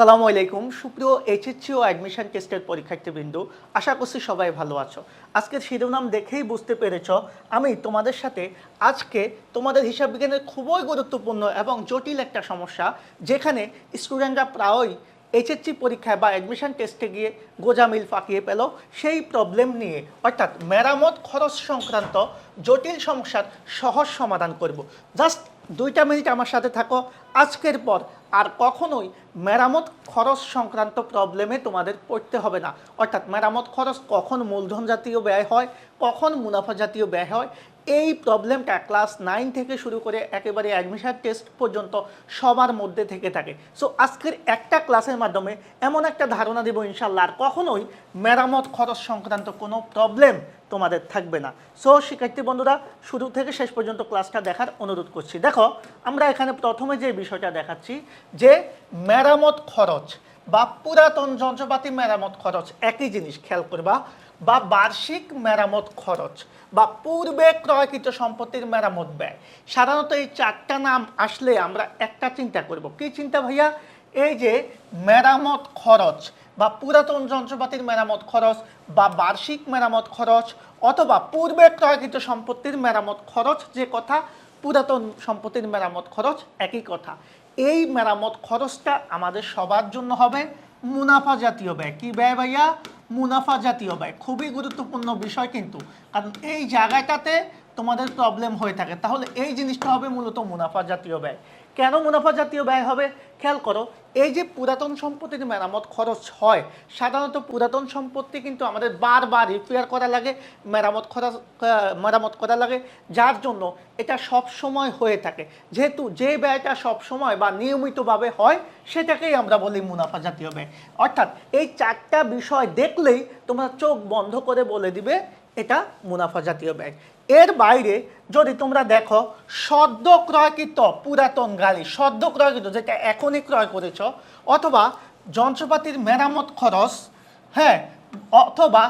সালামু আলাইকুম। সুপ্রিয় এইচএসসি ও অ্যাডমিশন টেস্টের পরীক্ষার্থীবৃন্দ, আশা করছি সবাই ভালো আছো। আজকের শিরোনাম দেখেই বুঝতে পেরেছ, আমি তোমাদের সাথে আজকে তোমাদের হিসাব বিজ্ঞানের খুবই গুরুত্বপূর্ণ এবং জটিল একটা সমস্যা, যেখানে স্টুডেন্টরা প্রায়ই এইচএসসি পরীক্ষায় বা অ্যাডমিশন টেস্টে গিয়ে গোজামিল ফাঁকিয়ে পেল সেই প্রবলেম নিয়ে। অর্থাৎ মেরামত খরচ সংক্রান্ত জটিল সমস্যার সহজ সমাধান করব। জাস্ট দুইটা মিনিট আমার সাথে থাকো। আজকের পর আর কখনোই মেরামত খরচ সংক্রান্ত প্রবলেমে তোমাদের পড়তে হবে না। অর্থাৎ মেরামত খরচ কখন মূলধন জাতীয় ব্যয় হয়, কখন মুনাফা জাতীয় ব্যয় হয় এই প্রবলেমটা ক্লাস নাইন থেকে শুরু করে একেবারে অ্যাডমিশন টেস্ট পর্যন্ত সবার মধ্যে থেকে থাকে। সো আজকের একটা ক্লাসের মাধ্যমে এমন একটা ধারণা দেবো ইনশাল্লাহ আর কখনোই মেরামত খরচ সংক্রান্ত কোনো প্রবলেম তোমাদের থাকবে না। সো শিক্ষার্থী বন্ধুরা, শুরু থেকে শেষ পর্যন্ত ক্লাসটা দেখার অনুরোধ করছি। দেখো, আমরা এখানে প্রথমে যে বিষয়টা দেখাচ্ছি, যে মেরামত খরচ বা পুরাতন যন্ত্রপাতি মেরামত খরচ একই জিনিস, খেয়াল করবা। বা বার্ষিক মেরামত খরচ, বা পূর্বে ক্রয়কৃত সম্পত্তির মেরামত ব্যয়। সাধারণত এই চারটা নাম আসলে আমরা একটা চিন্তা করব। কি চিন্তা ভাইয়া? এই যে মেরামত খরচ, বা পুরাতন যন্ত্রপাতির মেরামত খরচ, বা বার্ষিক মেরামত খরচ, অথবা পূর্বে ক্রয়কৃত সম্পত্তির মেরামত খরচ, যে কথা, পুরাতন সম্পত্তির মেরামত খরচ একই কথা। এই মেরামত খরচটা আমাদের সবার জন্য হবে মুনাফা জাতীয় ব্যয়। কি ব্যয় ভাইয়া? মুনাফা জাতীয় ব্যয়। খুবই গুরুত্বপূর্ণ বিষয় কিন্তু। কারণ এই জায়গাটাতে তোমাদের প্রবলেম হয়ে থাকে। তাহলে এই জিনিসটা হবে মূলত মুনাফা জাতীয় ব্যয়। কেন মুনাফা জাতীয় ব্যয় হবে? খেয়াল করো, এই যে পুরাতন সম্পত্তির মেরামত খরচ হয়, সাধারণত পুরাতন সম্পত্তি কিন্তু আমাদের বারবার রিপেয়ার করা লাগে, মেরামত খরচ মেরামত করা লাগে, যার জন্য এটা সব সময় হয়ে থাকে। যেহেতু যে ব্যয়টা সব সময় বা নিয়মিতভাবে হয়, সেটাকেই আমরা বলি মুনাফা জাতীয় ব্যয়। অর্থাৎ এই চারটা বিষয় দেখলেই তোমরা চোখ বন্ধ করে বলে দিবে এটা মুনাফা জাতীয় ব্যয় এর বাইরে যদি তোমরা দেখো, সদ্য ক্রয়কৃত পুরাতন গাড়ি, সদ্য ক্রয়কৃত যেটা এখনই ক্রয় করেছ, অথবা যন্ত্রপাতির মেরামত খরচ হ্যাঁ অথবা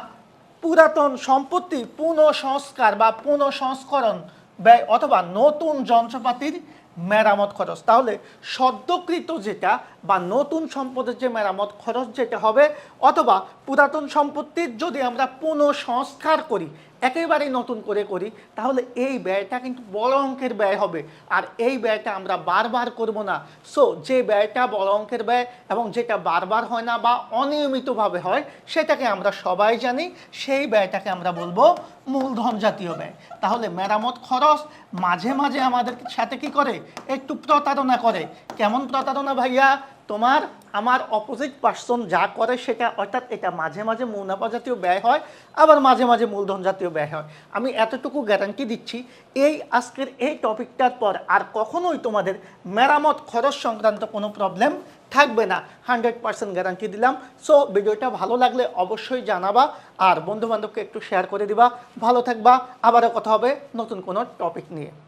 পুরাতন সম্পত্তির পুনঃসংস্কার বা পুনঃসংস্করণ ব্যয় অথবা নতুন যন্ত্রপাতির মেরামত খরচ। তাহলে সদ্যকৃত যেটা বা নতুন সম্পদের যে মেরামত খরচ যেটা হবে, অথবা পুরাতন সম্পত্তির যদি আমরা পুনঃসংস্কার করি একেবারেই নতুন করে করি, তাহলে এই ব্যয়টা কিন্তু বড় অঙ্কের ব্যয় হবে। আর এই ব্যয়টা আমরা বারবার করব না। সো যে ব্যয়টা বড় অঙ্কের ব্যয় এবং যেটা বারবার হয় না বা অনিয়মিতভাবে হয়, সেটাকে আমরা সবাই জানি, সেই ব্যয়টাকে আমরা বলব মূলধন জাতীয় ব্যয়। তাহলে মেরামত খরচ মাঝে মাঝে আমাদের সাথে কি করে? একটু প্রতারণা করে। কেমন প্রতারণা ভাইয়া? তোমার, আমার অপোজিট পার্সন যা করে সেটা, অর্থাৎ এটা মাঝে মাঝে মুনাফা জাতীয় ব্যয় হয়, আবার মাঝে মাঝে মূলধন জাতীয় ব্যয় হয়। আমি এতটুকু গ্যারান্টি দিচ্ছি, এই আজকের এই টপিকটার পর আর কখনোই তোমাদের মেরামত খরচ সংক্রান্ত কোনো প্রবলেম থাকবে না। হান্ড্রেড পার্সেন্ট গ্যারান্টি দিলাম। সো ভিডিওটা ভালো লাগলে অবশ্যই জানাবা আর বন্ধু বান্ধবকে একটু শেয়ার করে দিবা। ভালো থাকবা। আবারও কথা হবে নতুন কোনো টপিক নিয়ে।